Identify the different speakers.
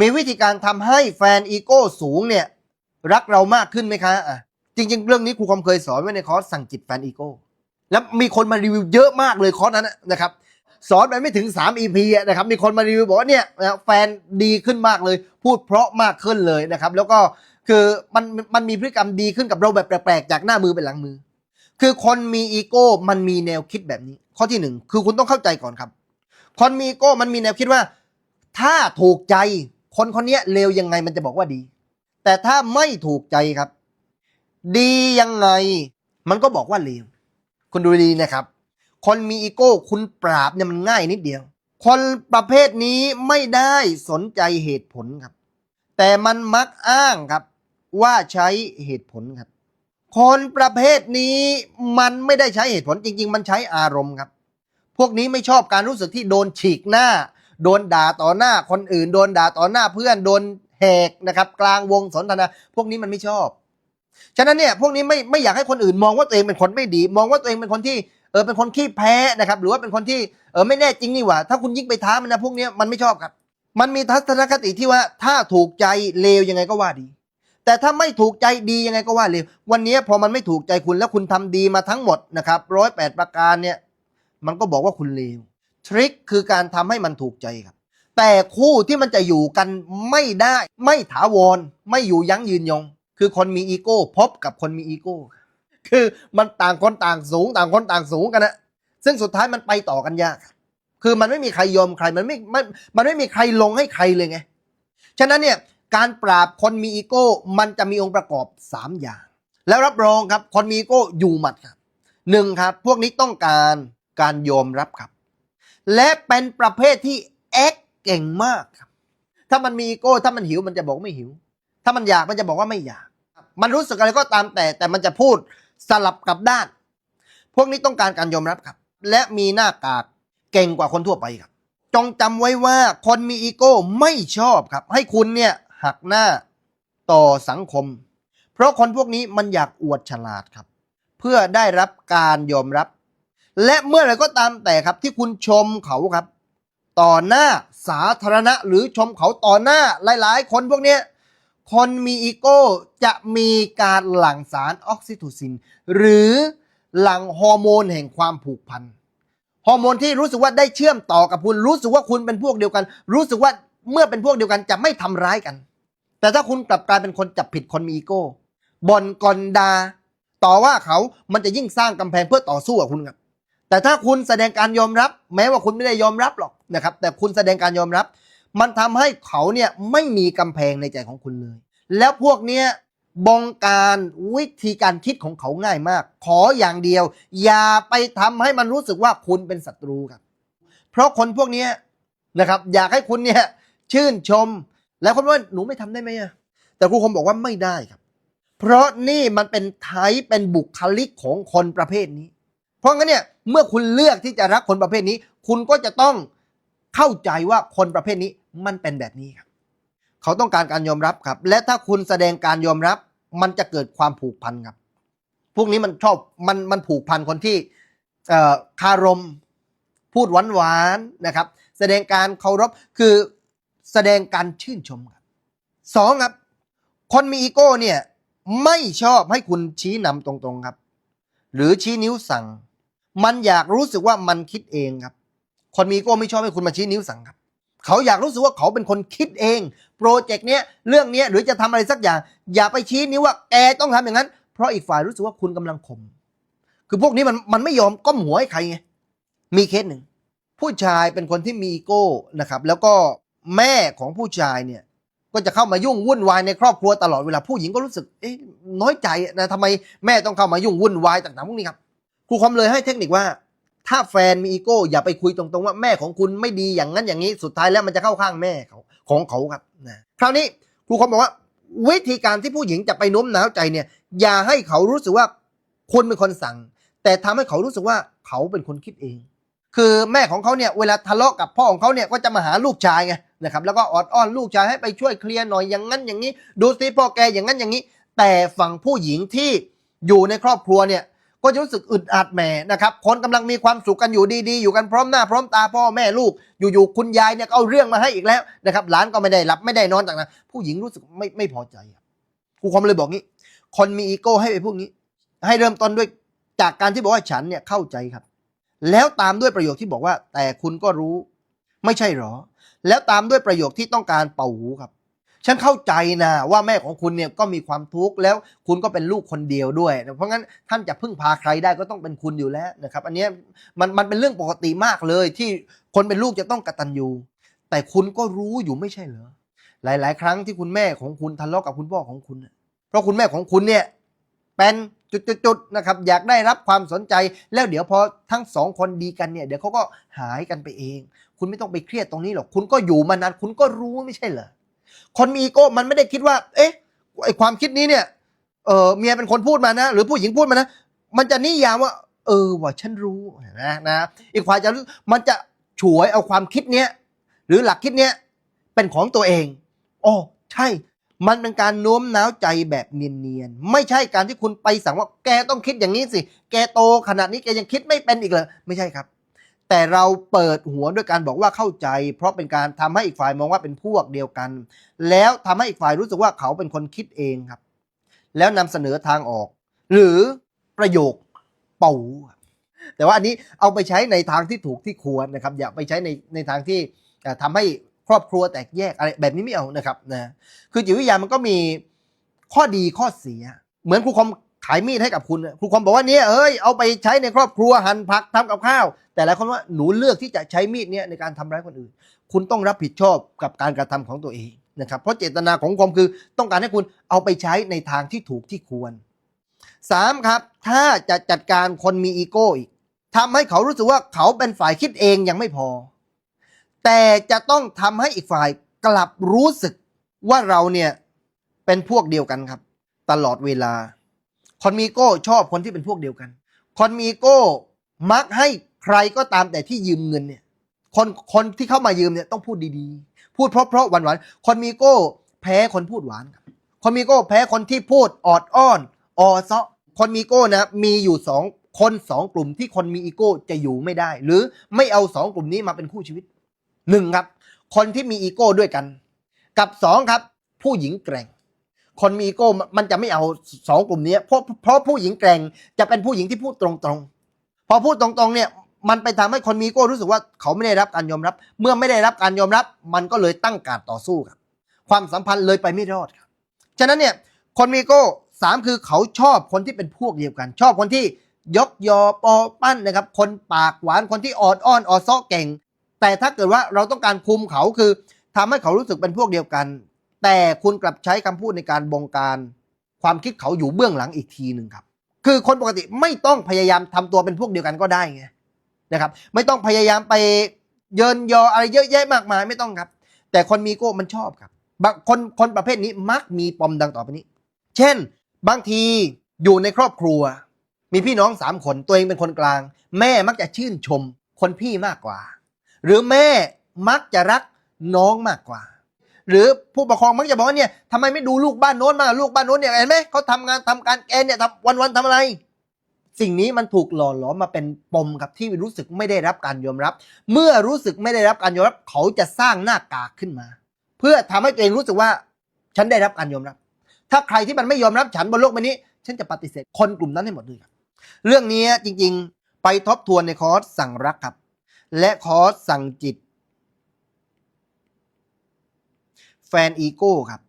Speaker 1: มีวิธีการทำให้แฟนอีโก้สูงเนี่ยรักเรามากขึ้นไหมคะอะจริง ๆ เรื่องนี้ครูคอมเคยสอนไว้ในคอร์สสั่งจิตแฟนอีโก้แล้วมีคนมารีวิวเยอะมากเลยคอร์สนั้นนะครับสอนไปไม่ถึง 3 EP อะนะครับ มีคนมารีวิวบอกว่าเนี่ยแฟนดีขึ้นมากเลย พูดเพราะมากขึ้นเลยนะครับ แล้วก็คือมันมันมีพฤติกรรมดีขึ้นกับเราแบบแปลกๆ จากหน้ามือเป็นหลังมือ คือคนมีอีโก้มันมีแนวคิดแบบนี้ ข้อที่หนึ่งคือคุณต้องเข้าใจก่อนครับ คนมีอีโก้มันมีแนวคิดว่า ถ้าถูกใจ คนคนนี้เลวยังไงมันจะบอกว่าดี แต่ถ้าไม่ถูกใจครับ ดียังไง มันก็บอกว่าเลวคุณดูดีนะครับ คนมีอีโก้คุณปราบเนี่ยมันง่ายนิดเดียว คนประเภทนี้ไม่ได้สนใจเหตุผลครับ แต่มันมักอ้างครับ ว่าใช้เหตุผลครับ คนประเภทนี้มันไม่ได้ใช้เหตุผลจริง ๆ มันใช้อารมณ์ครับ พวกนี้ไม่ชอบการรู้สึกที่โดนฉีกหน้า โดนด่าต่อหน้าคนอื่น โดนด่าต่อหน้าเพื่อนโดนแหกนะครับ กลางวงสนทนาพวกนี้มันไม่ชอบ ฉะนั้นเนี่ยพวกนี้ไม่ไม่อยากให้คนอื่นมองว่าตัวเองเป็นคนไม่ดี มองว่าตัวเองเป็นคนที่เออเป็นคนขี้แพ้นะครับ หรือว่าเป็นคนที่เออไม่แน่จริงนี่หว่า ถ้าคุณยิ่งไปท้ามันนะพวกนี้มันไม่ชอบครับ มันมีทัศนคติที่ว่าถ้าถูกใจเลวยังไงก็ว่าดี แต่ถ้าไม่ถูกใจดียังไงก็ว่าเลววันนี้พอมันไม่ถูกใจคุณแล้วคุณทำดีมาทั้งหมดนะครับร้อยแปดประการเนี่ยมันก็บอกว่าคุณเลว ทริคคือการทำให้มันถูกใจครับ แต่คู่ที่มันจะอยู่กันไม่ได้ ไม่ถาวร ไม่อยู่ยั้งยืนยง คือคนมีอีโก้พบกับคนมีอีโก้ คือมันต่างคนต่างสูง ต่างคนต่างสูงกันนะซึ่งสุดท้ายมันไปต่อกันยาก คือมันไม่มีใครยอมใคร มันไม่มันมันไม่มีใครลงให้ใครเลยไง ฉะนั้นเนี่ยการปราบคนมีอีโก้ มันจะมีองค์ประกอบ 3 อย่าง แล้วรับรองครับ คนมีอีโก้อยู่หมัดครับหนึ่งครับ พวกนี้ต้องการการยอมรับครับ และเป็นประเภทที่แอคเก่งมากครับ ถ้ามันมีอีโก้ถ้ามันหิวมันจะบอกไม่หิว ถ้ามันอยากมันจะบอกว่าไม่อยาก มันรู้สึกอะไรก็ตามแต่ แต่มันจะพูดสลับกับด้าน พวกนี้ต้องการการยอมรับครับ และมีหน้ากากเก่งกว่าคนทั่วไปครับ จงจำไว้ว่าคนมีอีโก้ไม่ชอบครับ ให้คุณเนี่ยหักหน้าต่อสังคม เพราะคนพวกนี้มันอยากอวดฉลาดครับ เพื่อได้รับการยอมรับ และเมื่อไรก็ตามแต่ครับที่คุณชมเขาครับ ต่อหน้าสาธารณะ หรือชมเขาต่อหน้าหลาย ๆ คนพวกเนี้ยคนมีอีโก้จะมีการหลั่งสารออกซิโทซิน หรือหลั่งฮอร์โมนแห่งความผูกพันฮอร์โมนที่รู้สึกว่าได้เชื่อมต่อกับคุณ รู้สึกว่าคุณเป็นพวกเดียวกัน รู้สึกว่าเมื่อเป็นพวกเดียวกันจะไม่ทำร้ายกัน แต่ถ้าคุณกลับกลายเป็นคนจับผิดคนมีอีโก้บ่นกลดา ต่อว่าเขามันจะยิ่งสร้างกำแพงเพื่อต่อสู้กับคุณครับ แต่ถ้าคุณแสดงการยอมรับ แม้ว่าคุณไม่ได้ยอมรับหรอกนะครับ แต่คุณแสดงการยอมรับ มันทำให้เขาเนี่ยไม่มีกำแพงในใจของคุณเลย แล้วพวกเนี้ยบงการวิธีการคิดของเขาง่ายมาก ขออย่างเดียว อย่าไปทำให้มันรู้สึกว่าคุณเป็นศัตรูครับ เพราะคนพวกเนี้ยนะครับ อยากให้คุณเนี่ยชื่นชม แล้วคนว่าหนูไม่ทำได้ไหมอะแต่ครูคมบอกว่าไม่ได้ครับ เพราะนี่มันเป็นไทป์เป็นบุคลิกของคนประเภทนี้ เพราะงั้นเนี่ย เมื่อคุณเลือกที่จะรักคนประเภทนี้ คุณก็จะต้องเข้าใจว่าคนประเภทนี้มันเป็นแบบนี้ครับเขาต้องการการยอมรับครับ และถ้าคุณแสดงการยอมรับ มันจะเกิดความผูกพันครับ พวกนี้มันชอบมันมันผูกพันคนที่เอ่อคารมพูดหวานหวานๆนะครับ แสดงการเคารพคือแสดงการชื่นชมครับสองครับ คนมีอีโก้เนี่ยไม่ชอบให้คุณชี้นำตรงๆครับ หรือชี้นิ้วสั่ง มันอยากรู้สึกว่ามันคิดเองครับ คนมีโก้ไม่ชอบให้คุณมาชี้นิ้วสั่งครับ เขาอยากรู้สึกว่าเขาเป็นคนคิดเอง โปรเจกต์เนี้ยเรื่องเนี้ยหรือจะทำอะไรสักอย่าง อย่าไปชี้นิ้วว่าแกต้องทำอย่างนั้น เพราะอีกฝ่ายรู้สึกว่าคุณกำลังข่มคือพวกนี้มันมันไม่ยอมก้มหัวให้ใครไงมีเคสหนึ่งผู้ชายเป็นคนที่มีโก้นะครับ แล้วก็แม่ของผู้ชายเนี่ยก็จะเข้ามายุ่งวุ่นวายในครอบครัวตลอดเวลาผู้หญิงก็รู้สึกเอ๊ะน้อยใจนะทำไมแม่ต้องเข้ามายุ่งวุ่นวายต่างๆพวกนี้ครับ รูคอมเลยให้เทคนิคว่า ถ้าแฟนมีอีโก้อย่าไปคุยตรงๆว่าแม่ของคุณไม่ดีอย่างนั้นอย่างนี้สุดท้ายแล้วมันจะเข้าข้างแม่เขาของเขาครับนะคราวนี้ครูคอมบอกว่า วิธีการที่ผู้หญิงจะไปโน้มน้าวใจเนี่ย อย่าให้เขารู้สึกว่าคุณเป็นคนสั่ง แต่ทำให้เขารู้สึกว่าเขาเป็นคนคิดเอง คือแม่ของเขาเนี่ยเวลาทะเลาะกับพ่อของเขาเนี่ยก็จะมาหาลูกชายไงนะครับแล้วก็ออดอ้อนลูกชายให้ไปช่วยเคลียร์หน่อยอย่างนั้นอย่างนี้ ดูสิพ่อแกอย่างนั้นอย่างนี้ แต่ฝั่งผู้หญิงที่อยู่ในครอบครัวเนี่ย ก็จะรู้สึกอึดอัดแหมนะครับคนกำลังมีความสุขกันอยู่ดีๆ อยู่กันพร้อมหน้าพร้อมตาพ่อแม่ลูก อยู่ๆคุณยายเนี่ยเอาเรื่องมาให้อีกแล้วนะครับหลานก็ไม่ได้หลับไม่ได้นอนจากนั้นผู้หญิงรู้สึกไม่ไม่พอใจครูความเลยบอกงี้ คนมีอีโก้ให้ไปพวกนี้ ให้เริ่มต้นด้วยจากการที่บอกว่าฉันเนี่ยเข้าใจครับ แล้วตามด้วยประโยคที่บอกว่า แต่คุณก็รู้ ไม่ใช่หรอ แล้วตามด้วยประโยคที่ต้องการเป่าหูครับ ฉันเข้าใจนะว่าแม่ของคุณเนี่ยก็มีความทุกข์แล้วคุณก็เป็นลูกคนเดียวด้วย เพราะงั้นท่านจะพึ่งพาใครได้ก็ต้องเป็นคุณอยู่แล้วนะครับอันนี้มันมันเป็นเรื่องปกติมากเลยที่คนเป็นลูกจะต้องกตัญญูแต่คุณก็รู้อยู่ไม่ใช่เหรอหลาย ๆ ครั้งที่คุณแม่ของคุณทะเลาะกับคุณพ่อของคุณ เพราะคุณแม่ของคุณเนี่ยเป็นจุดๆๆนะครับอยากได้รับความสนใจแล้วเดี๋ยวพอทั้งสองคนดีกันเนี่ยเดี๋ยวเขาก็หายกันไปเอง คุณไม่ต้องไปเครียดตรงนี้หรอกคุณก็อยู่มานานคุณก็รู้ไม่ใช่เหรอ คนมีอีโก้มันไม่ได้คิดว่า เอ๊ะไอความคิดนี้เนี่ยเออเมียเป็นคนพูดมานะ หรือผู้หญิงพูดมานะ มันจะนิยามว่า เออว่าฉันรู้นะนะ อีกฝ่ายจะมันจะฉวยเอาความคิดเนี้ยหรือหลักคิดเนี้ยเป็นของตัวเองโอ้ใช่ มันเป็นการโน้มน้าวใจแบบเนียนๆ ไม่ใช่การที่คุณไปสั่งว่าแกต้องคิดอย่างนี้สิ แกโตขนาดนี้แกยังคิดไม่เป็นอีกเลยไม่ใช่ครับ แต่เราเปิดหัวด้วยการบอกว่าเข้าใจ เพราะเป็นการทำให้อีกฝ่ายมองว่าเป็นพวกเดียวกัน แล้วทำให้อีกฝ่ายรู้สึกว่าเขาเป็นคนคิดเองครับ แล้วนำเสนอทางออก หรือประโยคเป่าแต่ว่าอันนี้เอาไปใช้ในทางที่ถูกที่ควรนะครับ อย่าไปใช้ในในทางที่เอ่อทำให้ครอบครัวแตกแยกอะไรแบบนี้ไม่เอานะครับนะคือจิตวิทยามันก็มีข้อดีข้อเสีย เหมือนครูคอม ขายมีดให้กับคุณครูคอมบอกว่าเนี่ยเอ้ยเอาไปใช้ในครอบครัวหั่นผักทำกับข้าว แต่หลายคนว่าหนูเลือกที่จะใช้มีดเนี่ยในการทำร้ายคนอื่น คุณต้องรับผิดชอบกับการกระทำของตัวเองนะครับเพราะเจตนาของคอมคือต้องการให้คุณเอาไปใช้ในทางที่ถูกที่ควรสามครับ ถ้าจะจัดการคนมีอีโก้อีกทำให้เขารู้สึกว่าเขาเป็นฝ่ายคิดเองยังไม่พอ แต่จะต้องทำให้อีกฝ่ายกลับรู้สึกว่าเราเนี่ยเป็นพวกเดียวกันครับ ตลอดเวลา คนมีโก้ชอบคนที่เป็นพวกเดียวกัน คนมีโก้มักให้ใครก็ตามแต่ที่ยืมเงินเนี่ย คนคนที่เข้ามายืมเนี่ยต้องพูดดีๆ พูดเพราะๆหวานๆ คนมีโก้แพ้คนพูดหวานครับ คนมีโก้แพ้คนที่พูดออดอ้อนออซะคนมีอีโก้นะมีอยู่สองคนสองกลุ่มที่คนมีอีโก้จะอยู่ไม่ได้ หรือไม่เอาสองกลุ่มนี้มาเป็นคู่ชีวิตหนึ่งครับ คนที่มีอีโก้ด้วยกัน กับสองครับ ผู้หญิงแกร่ง คนมีอีโก้มันจะไม่เอาสองกลุ่มนี้เพราะเพราะผู้หญิงแกร่งจะเป็นผู้หญิงที่พูดตรงๆ พอพูดตรงๆเนี่ยมันไปทำให้คนมีอีโก้รู้สึกว่าเขาไม่ได้รับการยอมรับ เมื่อไม่ได้รับการยอมรับ มันก็เลยตั้งการต่อสู้ครับ ความสัมพันธ์เลยไปไม่รอดครับ ฉะนั้นเนี่ยคนมีอีโก้สามคือเขาชอบคนที่เป็นพวกเดียวกัน ชอบคนที่ยกยอปอปั้นนะครับ คนปากหวานคนที่ออดอ้อนออซ้อเก่ง แต่ถ้าเกิดว่าเราต้องการคุมเขาคือทำให้เขารู้สึกเป็นพวกเดียวกัน แต่คุณกลับใช้คำพูดในการบงการความคิดเขาอยู่เบื้องหลังอีกทีหนึ่งครับ คือคนปกติไม่ต้องพยายามทำตัวเป็นพวกเดียวกันก็ได้ไงนะครับ ไม่ต้องพยายามไปเยินยออะไรเยอะแยะมากมายไม่ต้องครับ แต่คนมีอีโก้มันชอบครับบางคนคนประเภทนี้มักมีปมดังต่อไปนี้ เช่น บางทีอยู่ในครอบครัว มีพี่น้องสามคนตัวเองเป็นคนกลาง แม่มักจะชื่นชมคนพี่มากกว่า หรือแม่มักจะรักน้องมากกว่า หรือผู้ปกครองมักจะบอกว่าเนี่ยทำไมไม่ดูลูกบ้านโน้นมาลูกบ้านโน้นเนี่ยเห็นไหมเขาทำงานทำการแกเนี่ยทำวันๆทำอะไร สิ่งนี้มันถูกหล่อหลอมมาเป็นปมครับที่รู้สึกไม่ได้รับการยอมรับ เมื่อรู้สึกไม่ได้รับการยอมรับ เขาจะสร้างหน้ากากขึ้นมา เพื่อทำให้ตัวเองรู้สึกว่า ฉันได้รับการยอมรับ ถ้าใครที่มันไม่ยอมรับฉันบนโลกใบนี้ ฉันจะปฏิเสธคนกลุ่มนั้นให้หมดเลยครับเรื่องนี้จริงๆ ไปทบทวนในคอร์สสั่งรักครับ และคอร์สสั่งจิต แฟนอีโก้ครับ